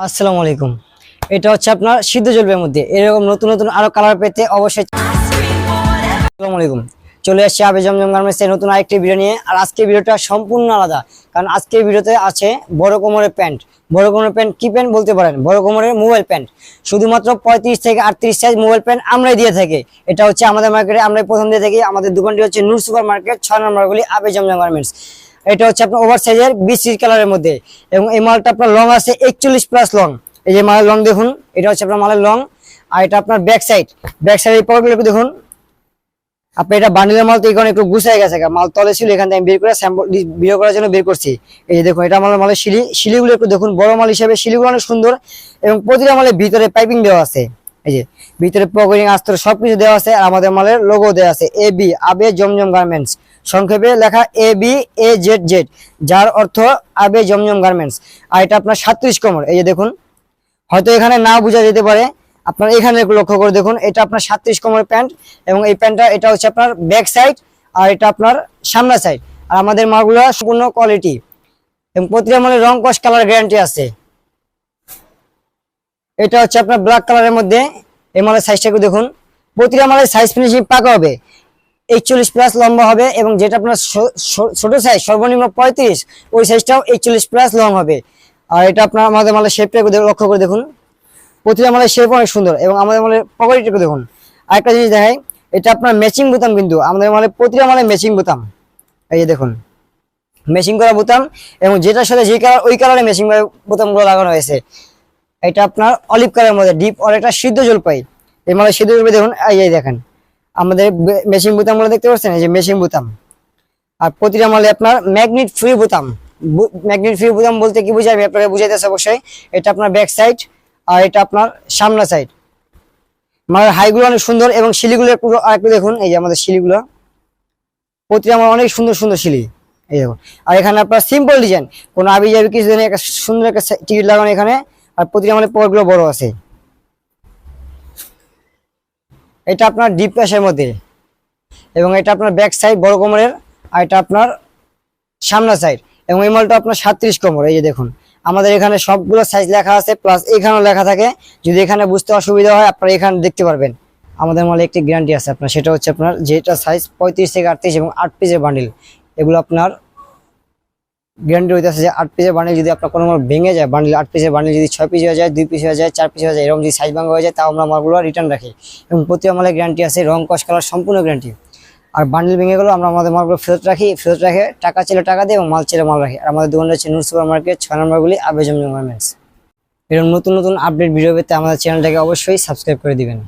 আসসালামু আলাইকুম। এটা হচ্ছে আপনার সিদ্ধ জলবের মধ্যে। এরকম নতুন নতুন আরও কালার পেতে অবশ্যই আসসালামু আলাইকুম। চলে আসছে আবে জমজম গার্মেন্টসের নতুন আরেকটি ভিডিও নিয়ে। আর আজকের ভিডিওটা সম্পূর্ণ আলাদা। কারণ আজকের ভিডিওতে আছে বড় কোমরের প্যান্ট। বড় কোমরের প্যান্ট কি প্যান্ট বলতে পারেন? বড় কোমরের মোবাইল প্যান্ট শুধুমাত্র পঁয়ত্রিশ থেকে আটত্রিশ সাইজ মোবাইল প্যান্ট আমরাই দিয়ে থাকি। এটা হচ্ছে আমাদের মার্কেটে আমরাই প্রথম দিয়ে থাকি। আমাদের দোকানটি হচ্ছে নূর সুপার মার্কেট ছয় নম্বর গুলি আবে জমজম গার্মেন্টস এটা হচ্ছে আপনার ওভার সাইজের বিশ কালারের মধ্যে। এবং এই মালটা আপনার লং আছে একচল্লিশ প্লাস লং এই যে মালের লং দেখুন, এটা হচ্ছে আপনার মালের লং আর এটা আপনার ব্যাক সাইড ব্যাক সাইড এই পকেটগুলো একটু দেখুন। আপনি এটা বান্ডিলের মাল তো এখানে একটু গুছাই গেছে মাল তলে ছিল, এখান থেকে আমি বের করে স্যাম্পল করার জন্য বের করছি। এই দেখুন, এটা আমার মালের শিলি শিলিগুলো একটু দেখুন, বড় মাল হিসেবে শিলিগুলো অনেক সুন্দর। এবং প্রতিটা মালের ভিতরে পাইপিং দেওয়া আছে। এই যে, ভিতরে পকেটিং আস্তর সবকিছু দেওয়া আছে আর আমাদের মালের লোগো দেওয়া আছে এ বি আবে জমজম গার্মেন্টস সংক্ষেপে লেখা A B A Z Z যার অর্থ আবে জমজম গার্মেন্টস আর এটা আপনার সাতত্রিশ কোমর, এই যে দেখুন। হয়তো এখানে না বোঝা যেতে পারে, আপনার এখানে লক্ষ্য করে দেখুন, এটা আপনার সাতত্রিশ কোমরের প্যান্ট এবং এই প্যান্টটা, এটা হচ্ছে আপনার ব্যাক সাইড আর এটা আপনার সামনা সাইড আর আমাদের মালগুলো সম্পূর্ণ কোয়ালিটি এবং প্রতিটা মালের রং কস কালার গ্যারান্টি আছে। এটা হচ্ছে আপনার ব্ল্যাক কালারের মধ্যে এই মালের সাইজটা একটু দেখুন। প্রতিটা মালের সাইজ ফিনিশিং পাকা হবে। একচল্লিশ প্লাস লম্বা হবে এবং যেটা আপনার ছোট সাইজ সর্বনিম্ন পঁয়ত্রিশ, ওই সাইজটাও একচল্লিশ প্লাস লং হবে। আর এটা আপনার আমাদের মালের শেপটা লক্ষ্য করে দেখুন। প্রতিটা মালের শেপ অনেক সুন্দর এবং আমাদের মালের পকেটটা একটু দেখুন। আরেকটা জিনিস দেখাই, এটা আপনার ম্যাচিং বোতাম কিন্তু, আমাদের মালের প্রতিটা মালের ম্যাচিং বোতাম। এই যে দেখুন ম্যাচিং করা বোতাম এবং যেটার সাথে যে কালার ওই কালারে ম্যাচিং বোতামগুলো লাগানো হয়েছে। এটা আপনার অলিভ কালারের মধ্যে ডিপ আর একটা সিদ্ধ জলপাই। এই মালের সিদ্ধ জলপাই দেখুন, এই দেখেন। আমাদের মেশিন বোতামগুলো দেখতে পাচ্ছেন? এই যে মেশিন বোতাম। আর প্রতিটা মালে আপনার ম্যাগনেট ফ্রি বোতাম। ম্যাগনেট ফ্রি বোতাম বলতে কি বুঝাই? আমি আপনাকে বুঝাইতেছে অবশ্যই। এটা আপনার ব্যাক সাইড আর এটা আপনার সামনা সাইড মালের হাইগুলো অনেক সুন্দর এবং শিলিগুলো একটু আরেকটু দেখুন, এই যে আমাদের শিলিগুলো। প্রতিটা আমার অনেক সুন্দর সুন্দর শিলি। এই দেখুন। আর এখানে আপনার সিম্পল ডিজাইন কোনো আবি যাবি কিছু একটা সুন্দর একটা টিকিট লাগানো এখানে। আর প্রতিটা আমাদের পকেটগুলো বড় আছে। এটা আপনার ডিপ প্যাশের মধ্যে। এবং এটা আপনার ব্যাক সাইড বড় কোমরের, আর এটা আপনার সামনা সাইড এবং এই মালটা আপনার সাতত্রিশ কোমর, এই যে দেখুন। আমাদের এখানে সবগুলো সাইজ লেখা আছে প্লাস এখানেও লেখা থাকে। যদি এখানে বুঝতে অসুবিধা হয়, আপনারা এখানে দেখতে পারবেন। আমাদের মালে একটি গ্যারান্টি আছে আপনার, সেটা হচ্ছে আপনার যেটা সাইজ পঁয়ত্রিশ থেকে আটত্রিশ এবং আট পিসের বান্ডিল এগুলো আপনার গ্যারান্টি হইতেছে যে আট পিসের বান্ডিল যদি আপনার কোনো ভেঙে যায় বান্ডিল আট পিসের বান্ডিল যদি ছয় পিস হয়ে যায়, দুই পিস হয়ে যায়, চার পিস হয়ে যায়, এরকম যদি সাইজ ভাঙা হয়ে যায়, তাও আমরা মালগুলো রিটার্ন রাখি। এবং প্রতি মালের গ্যারান্টি আছে, রং কস কালার সম্পূর্ণ গ্যারান্টি আর বান্ডিল ভেঙে গেলেও আমরা আমাদের মালগুলো ফেরত রাখি, ফেরত রাখে টাকা ছেলে টাকা দিই এবং মাল ছেলে মাল রাখি। আর আমাদের দোকান হচ্ছে নূর সুপার মার্কেট ছয় নম্বরগুলি আবেজম গার্মেন্টস এরকম নতুন নতুন আপডেট ভিডিও পেতে আমাদের চ্যানেলটাকে অবশ্যই সাবস্ক্রাইব করে দিবেন।